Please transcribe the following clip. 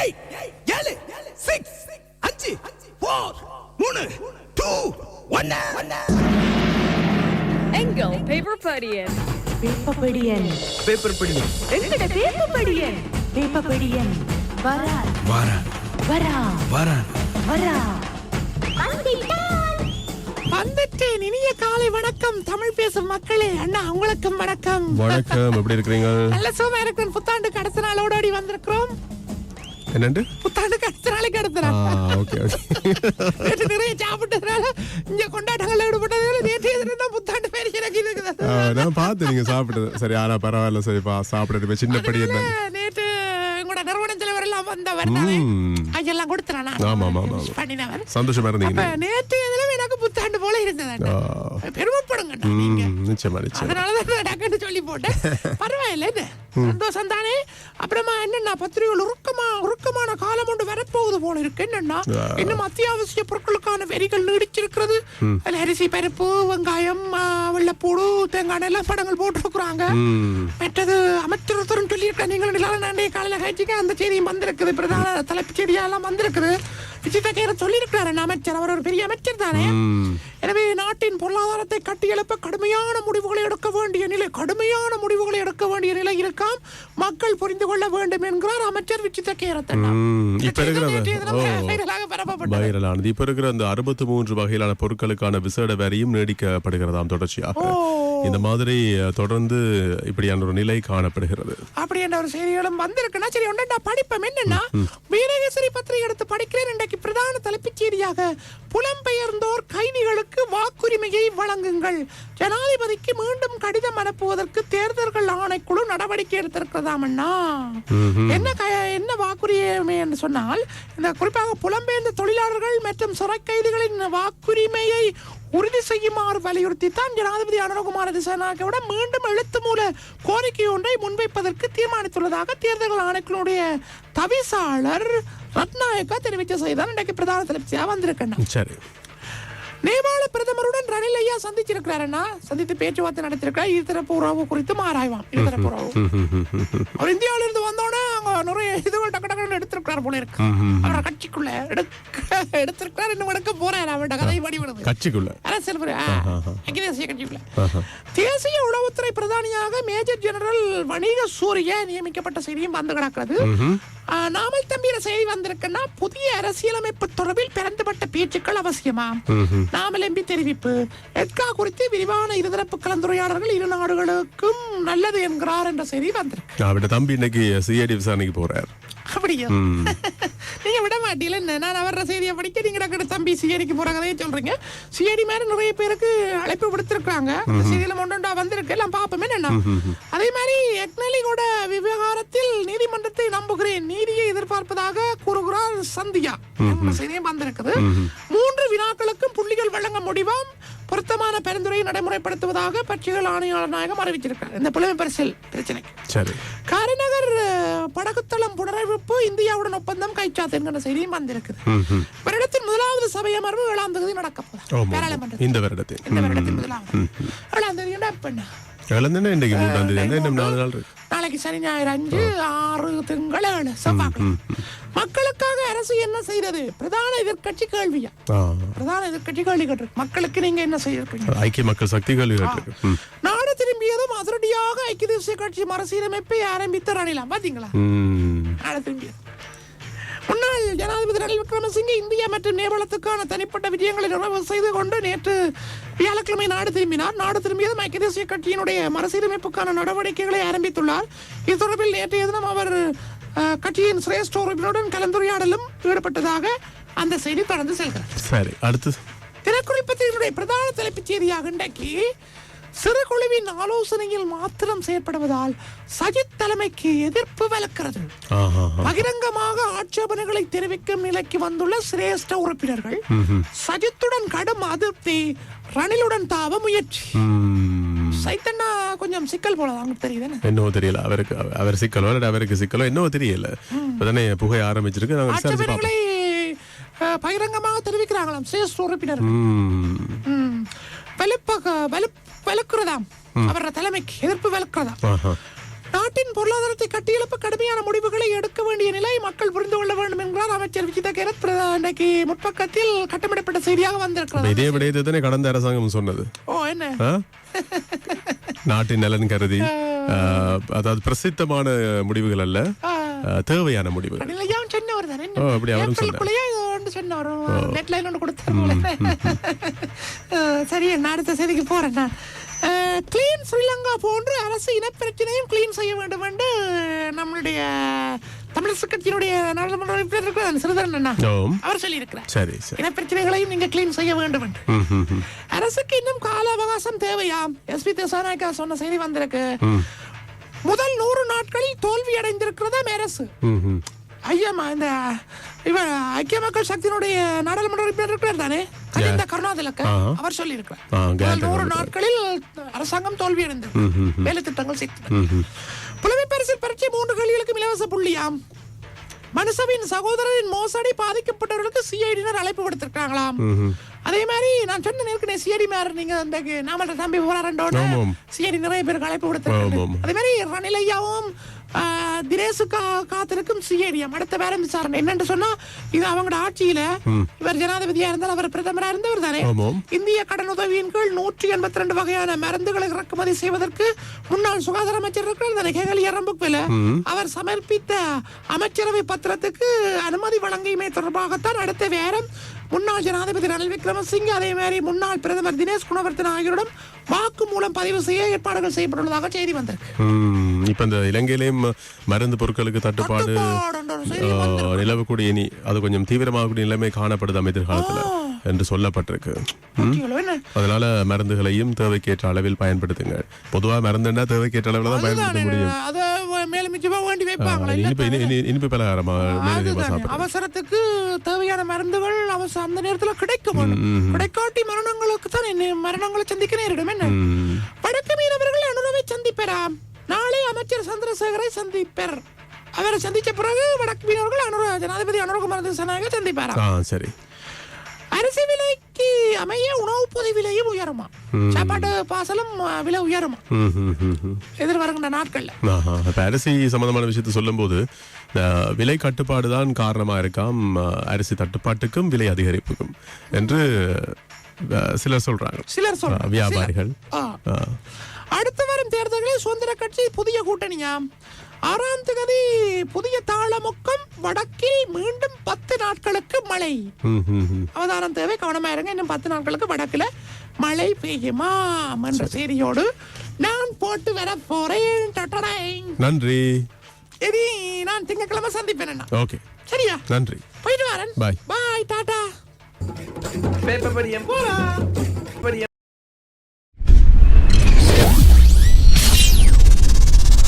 Eight ஏழு six அஞ்சு four மூணு டூ ஒன்னு எங்கள் பேப்பர் படியன் வேப்பப்படியன் பேப்பர் படிங்க எங்கட வேப்பப்படியன் வேப்பப்படியன் வரா வாரேன் வரா வாரேன் வரா வந்துட்டேன் இனிய காலை வணக்கம் தமிழ் பேசும் மக்களே அண்ணா உங்களுக்கும் வணக்கம் வணக்கம் எப்படி இருக்கிறீங்க நல்ல சுகமா இருக்கிறேன் புத்தாண்டுக்கு அடுத்த நாள் ஓடோடி வந்திருக்கிறோம் என்னண்டு? புத்தாண்டுக்கு அடுத்த நாளைக்கு அடுத்த நாள் ஓகே ஓகே. நேற்று நிறைய சாப்பிட்டதுனால இங்க கொண்டாட்டங்கள் ஈடுபட்டதுனால நேற்று எதிர்த்து புத்தாண்டு பேர் எனக்கு இருக்குது. நான் பார்த்து நீங்க சாப்பிட்டது. சரி ஆனா பரவாயில்ல சரிப்பா சின்னப்படி அதனால இருந்தாங்க நேற்று எல்லாம் வந்தவர் தானே ம். அதெல்லாம் கொடுத்துறானா. பண்ணினவர். சந்தோஷமா இருந்தீங்க. நேற்று எனக்கு புத்தாண்டு போல இருந்தது ஆ. பெருமைப்படுங்க நிச்சயமா அதனாலதான் டக்குன்னு சொல்லி போட்டேன். பரவாயில்ல என்ன சந்தோஷம் தானே அப்புறமா என்னன்னா பத்திரிகைகள் உருக்கமா உருக்கமான காலம் ஒன்று வரப்போகுது போல இருக்கு. என்னன்னா இன்னும் அத்தியாவசிய பொருட்களுக்கான வரிகள் நீடிச்சிருக்கிறது. அரிசி பருப்பு வெங்காயம் வெள்ளைப்பூடு தேங்காய் எல்லாம் படங்கள் போட்டிருக்கிறாங்க. மற்றது அமைச்சர் ஒருத்தரும் சொல்லியிருக்கேன் நீங்கள் நிலால காலையில காய்ச்சிக்க அந்த செய்தியும் வந்திருக்குது. தலைப்பு செய்தியா எல்லாம் வந்திருக்குது. விசித்த கேர சொல்லியிருக்கிறாரு அமைச்சர் அவர் ஒரு பெரிய அமைச்சர் தானே. எனவே நாட்டின் பொருளாதாரத்தை கட்டியெழுப்ப கடுமையான முடிவுகளை எடுக்க வேண்டிய நிலை கடுமையான முடிவுகளை எடுக்க வேண்டிய நிலை இருக்காம். மக்கள் புரிந்து கொள்ள வேண்டும் என்கிறார் அமைச்சர் ம், இப்ப இருக்கிற ஓ. பரப்பப்பட்டது. வைரலானது. இப்ப இருக்கிற அந்த அறுபத்தி மூன்று வகையிலான பொருட்களுக்கான விசேட வரியும் நீடிக்கப்படுகிறதாம் தொடர்ச்சியாக. இந்த மாதிரி தொடர்ந்து இப்படியான ஒரு நிலை காணப்படுகிறது. அப்படி என்ற ஒரு செய்திகளும் வந்திருக்குன்னா சரி ஒன்றா படிப்போம். என்னன்னா வீரகேசரி பத்திரிகை எடுத்து படிக்கிறேன் இன்றைக்கு பிரதான தலைப்புச் செய்தியாக புலம்பெயர்ந்தோர் கைதிகளுக்கு வாக்குரிமையை வழங்குங்கள். ஜனாதிபதிக்கு மீண்டும் கடிதம் அனுப்புவதற்கு தேர்தல்கள் ஆணைக்குழு நடவடிக்கை எடுத்திருக்கிறதாமண்ணா என்ன க- என்ன வாக்குரிமை என்று சொன்னால் இந்த குறிப்பாக புலம்பெயர்ந்த தொழிலாளர்கள் மற்றும் சிறை கைதிகளின் வாக்குரிமையை உறுதி செய்யுமாறு வலியுறுத்தி தான் ஜனாதிபதி அனுரகுமார திசாநாயகவிட மீண்டும் எழுத்து மூல கோரிக்கை ஒன்றை முன்வைப்பதற்கு தீர்மானித்துள்ளதாக தேர்தல் ஆணைக்குழுடைய தவிசாளர் ரத்நாயக்கா தெரிவித்த செய்தான் இன்றைக்கு பிரதான தலைப்பியாக வந்திருக்கேன் சரி. நேபாள பிரதமருடன் ரணில் ஐயா சந்திச்சிருக்கிறாருன்னா சந்தித்து பேச்சுவார்த்தை நடத்திருக்கிறார் இருதரப்பு உறவு குறித்து ஆராய்வாம் இருதரப்பு உறவு. அவர் இந்தியாவில இருந்து வந்தோடனே நிறைய இதுகள் டக்கு டக்குன்னு எடுத்திருக்கிறார் போல இருக்கு. அவரோட கட்சிக்குள்ள எடுக்க எடுத்திருக்கிறார் இன்னும் எடுக்க போறாரு அவரோட கதை படி விடுது கட்சிக்குள்ள? அரசியல் பிரி- ஆ, ஐக்கிய தேசிய கட்சிக்குள்ள. தேசிய உளவுத்துறை பிரதானியாக மேஜர் ஜெனரல் வணிக சூரிய நியமிக்கப்பட்ட செய்தியும் வந்து கிடக்கிறது. நாமல் தம்பியில செய்தி வந்திருக்குன்னா புதிய அரசியலமைப்பு தொடர்பில் பிறந்துபட்ட பேச்சுக்கள் அவசியமா? நாமல் எம்பி தெரிவிப்பு. எட்கா குறித்து விரிவான இருதரப்பு கலந்துரையாடல்கள் இரு நாடுகளுக்கும் நல்லது என்கிறார் என்ற செய்தி வந்திருக்கு. தம்பி இன்னைக்கு சிஐடி விசாரணைக்கு போறார். அப்படியா? நீங்க விட மாட்டீல என்ன? நான் அவர செய்தியை படிக்க நீங்க டக்குனு தம்பி சிஐடிக்கு போற கதையை சொல்றீங்க. சிஐடி மாதிரி நிறைய பேருக்கு அழைப்பு விடுத்திருக்காங்க செய்தியில ஒன்றா வந்திருக்கு எல்லாம் பார்ப்போமே என்ன? அதே மாதிரி எக்னலிகோட விவகாரத்தில் நீதிமன்றத்தை நம்புகிறேன். நீதியை எதிர்பார்ப்பதாக கூறுகிறார் சந்தியா. செய்தியும் வந்திருக்குது. மூன்று வினாக்களுக்கும் புள்ளிகள் வழங்க முடிவாம். பொருத்தமான பரிந்துரையை நடைமுறைப்படுத்துவதாக பட்சிகள் ஆணையாளர் நாயகம் அறிவிச்சிருக்கார் இந்த புலமை பரிசில் காரைநகர் அஹ், படகுத்தளம் புனரமைப்பு இந்தியாவுடன் ஒப்பந்தம் கைச்சாத்து என்கிற செய்தியும் வந்திருக்குது. வருடத்தின் முதலாவது சபை அமர்வு ஏழாம் தேதி நடக்க ஆமா, போகுது ஆமா. பாராளுமன்றத்தில். இந்த வருடத்தில். இந்த வருடத்தின் முதலாவது. ஏழாம் தேதி என்ன பண்ண இழந்தேன்னா இன்னைக்கு மூன்றாம் தேதி என்ன இன்னும் நாலு நாள் இருக்கு. நாளைக்கு சனி ஞாயிறு அஞ்சு ஆறு திங்கள் ஏழு செவ்வாய்க்கிழமை மக்களுக்காக அரசு என்ன செய்யறது பிரதான எதிர்க்கட்சி கேள்வியா? பிரதான எதிர்க்கட்சி கேள்வி கேட்டிருக்கு. மக்களுக்கு நீங்க என்ன செய்யிருக்கீங்க ஐக்கிய மக்கள் சக்தி கேள்வி. நாடு திரும்பியதும் அதிரடியாக ஐக்கிய தேசிய கட்சி மறுசீரமைப்பை ஆரம்பித்த ரணிலாம் திரும்பியது முன்னாள் ஜனாதிபதி ரணில் விக்ரமசிங்கே இந்தியா மற்றும் நேபாளத்துக்கான தனிப்பட்ட விஜயங்களை நிறைவு செய்து கொண்டு நேற்று வியாழக்கிழமை நாடு திரும்பினார். நாடு திரும்பியதும் ஐக்கிய தேசிய கட்சியினுடைய மறுசீரமைப்புக்கான நடவடிக்கைகளை ஆரம்பித்துள்ளார். இது தொடர்பில் நேற்றைய தினம் அவர் கட்சியின் சிரேஷ்ட உறுப்பினருடன் கலந்துரையாடலும் ஈடுபட்டதாக அந்த செய்தி தொடர்ந்து செல்கிறார் சரி அடுத்து. தினக்குறள் பத்திரிகையினுடைய பிரதான தலைப்புச் செய்தியாக இன்றைக்கு சிறு குழுவின் ஆலோசனையில் மாத்திரம் செயற்படுவதால் சஜித் தலைமைக்கு எதிர்ப்பு வளர்க்கிறது ஆஹா. பகிரங்கமாக ஆட்சேபனைகளை தெரிவிக்கும் நிலைக்கு வந்துள்ள சிரேஷ்ட உறுப்பினர்கள் சஜித்துடன் கடும் அதிருப்தி ரணிலுடன் தாவ முயற்சி. சைத்தன்னா கொஞ்சம் சிக்கல் போல அவங்களுக்கு தெரியுதுன்னு என்னவோ தெரியல அவருக்கு அவ- அவர் சிக்கலோ இல்லை அவருக்கு சிக்கலோ என்னவோ தெரியல. புகை ஆரம்பிச்சிருக்கு ஆட்சேபனைகளை பகிரங்கமாக தெரிவிக்கிறாங்களாம் சிரேஷ்ட உறுப்பினர்கள். ம். ம். வெளுக்கிறதாம். அவரோட தலைமைக்கு எதிர்ப்பு வெளுக்கிறதாம். நாட்டின் பொருளாதாரத்தை கட்டியெழுப்ப கடுமையான முடிவுகளை எடுக்க வேண்டிய நிலை மக்கள் புரிந்து கொள்ள வேண்டும் என்கிறார் அமைச்சர் விஜித கேரத். இன்னைக்கு முற்பக்கத்தில் கட்டமிடப்பட்ட செய்தியாக வந்திருக்கிறது. இதே விடயத்தை கடந்த அரசாங்கம் சொன்னது. ஓ என்ன? நாட்டின் நலன் கருதி அதாவது பிரசித்தமான முடிவுகள் அல்ல தேவையான ஓ, அப்படி அவரும் சொன்னார். ஏப்ரலுக்குள்ளேயே இது ஒன்று கொடுத்தார் சரி நான் அடுத்த செய்திக்கு போறேன் நான். கிளீன் ஸ்ரீலங்கா போன்று அரசு இனப்பிரச்சனையும் கிளீன் செய்ய வேண்டும் என்று நம்மளுடைய தமிழரசு கட்சியினுடைய நாடாளுமன்ற உறுப்பினர் இருக்கிறார் சிறிதரன் அண்ணா. ஓம். அவர் சொல்லியிருக்கிறார். சரி சரி. இனப்பிரச்சனைகளையும் நீங்க கிளீன் செய்ய வேண்டும் என்று. ம், ம், ம். அரசுக்கு இன்னும் கால அவகாசம் தேவையாம் எஸ்பி திசாநாயக்கா சொன்ன செய்தி வந்திருக்கு. முதல் நூறு நாட்களில் தோல்வி அடைந்திருக்கிறதாம் அரசு ம், ம். ஐயம்மா இந்த இவ ஐக்கிய மக்கள் சக்தியினுடைய நாடாளுமன்ற உறுப்பினர் இருக்கிறார் தானே கலிந்த கருணாதிலக்க. அவர் முதல் கேட்ட நூறு. நாட்களில் அரசாங்கம் தோல்வி அடைந்தது வேலை திட்டங்கள் ம். புலமை பரிசில் பரீட்சை மூன்று கேள்விகளுக்கும் இலவச புள்ளியாம் மனுஷவின் சகோதரரின் மோசடி பாதிக்கப்பட்டவர்களுக்கு சிஐடியினர் அழைப்பு விடுத்திருக்காங்களாம் அதே மாதிரி நான் சொன்ன ஏற்கனவே சிஐடி மேர் நீங்க இந்த நாமல்ற தம்பி ஆமாம். சிஐடி நிறைய பேருக்கு அழைப்பு. விடுத்திருக்காங்க அதே மாதிரி ரணிலையாவும் தினேசு காத்திருக்கும் சிஐடிஎம் அடுத்த வாரம் விசாரணை என்னன்னு சொன்னா இது அவங்களோட ஆட்சியில இவர் ஜனாதிபதியா இருந்தால் அவர் பிரதமரா இருந்தவர் தானே. இந்திய கடன் உதவியின் கீழ் நூற்றி எண்பத்தி ரெண்டு வகையான மருந்துகளை இறக்குமதி செய்வதற்கு முன்னாள் சுகாதார அமைச்சர் இருக்கிறார் தானே கேகலி எரம்புக்வில அவர் சமர்ப்பித்த அமைச்சரவை பத்திரத்துக்கு அனுமதி வழங்கியமை தொடர்பாகத்தான் அடுத்த வாரம் முன்னாள் ஜனாதிபதி ரணில் விக்ரமசிங்கே அதே மாதிரி முன்னாள் பிரதமர் தினேஷ் குணவர்த்தன ஆகியோரிடம் வாக்கு மூலம் பதிவு செய்ய ஏற்பாடுகள் செய்யப்பட்டுள்ளதாக செய்தி வந்திருக்கு. இப்ப இந்த இலங்கையிலேயும் மருந்து பொருட்களுக்கு தட்டுப்பாடு நிலவக்கூடிய இனி அது கொஞ்சம் தீவிரமாகக்கூடிய நிலைமை காணப்படுது எதிர்காலத்துல என்று சொல்லப்பட்டிருக்கு. அதனால மருந்துகளையும் தேவைக்கேற்ற அளவில் பயன்படுத்துங்க பொதுவா மருந்துன்னா தேவைக்கேற்ற அளவில் தான் பயன்படுத்த முடியும். மேலும் மிச்சமா வேண்டி வைப்பாங்களா? இனிப்பு பலகாரமா அவசரத்துக்கு தேவையான மருந்துகள் அவசர அந்த நேரத்துல கிடைக்க வேணும் கிடைக்காட்டி மரணங்களுக்கு தான் என்ன- மரணங்களை சந்திக்க நேரிடும் என்ன. வடக்கு மீனவர்கள் அனுரவை சந்திப்பெறாம் நாளை அமைச்சர் சந்திரசேகரை சந்திப்பர். அவரை சந்திச்ச பிறகு வடக்கு மீனவர்கள் அனுர ஜனாதிபதி அனுரகுமார் சந்திப்பாராம் ஆ சரி. அரிசி விலைக்கு அமைய உணவு பொதி விலையும் உயருமா சாப்பாட்டு பாசலும் விலை உயருமா. எதிர்வருகின்ற நாட்கள்ல. அரிசி சம்பந்தமான விஷயத்தை சொல்லும்போது அஹ், விலை கட்டுப்பாடு தான் காரணமா இருக்காம். அரிசி தட்டுப்பாட்டுக்கும் விலை அதிகரிப்புக்கும் என்று சிலர் சொல்றாங்க. சிலர் சொல்றாங்க. வியாபாரிகள். அடுத்து வரும் தேர்தல்களில் சுதந்திர கட்சி புதிய கூட்டணியாம். ஆறாம் தேதி புதிய தாளமுக்கம் வடக்கில் மீண்டும் பத்து நாட்களுக்கு மழை. அவதானம் தேவை கவனமா இருங்க. இன்னும் பத்து நாட்களுக்கு வடக்குல மழை பெய்யுமா என்ற செய்தியோடு நான் போட்டு வர போறேன். நன்றி. இனி நான் திங்கட்கிழமை சந்திப்பேன். ஓகே. சரியா? நன்றி. போயிட்டு வரேன். Bye. Bye ta ta. Paper படியம். போலாம்.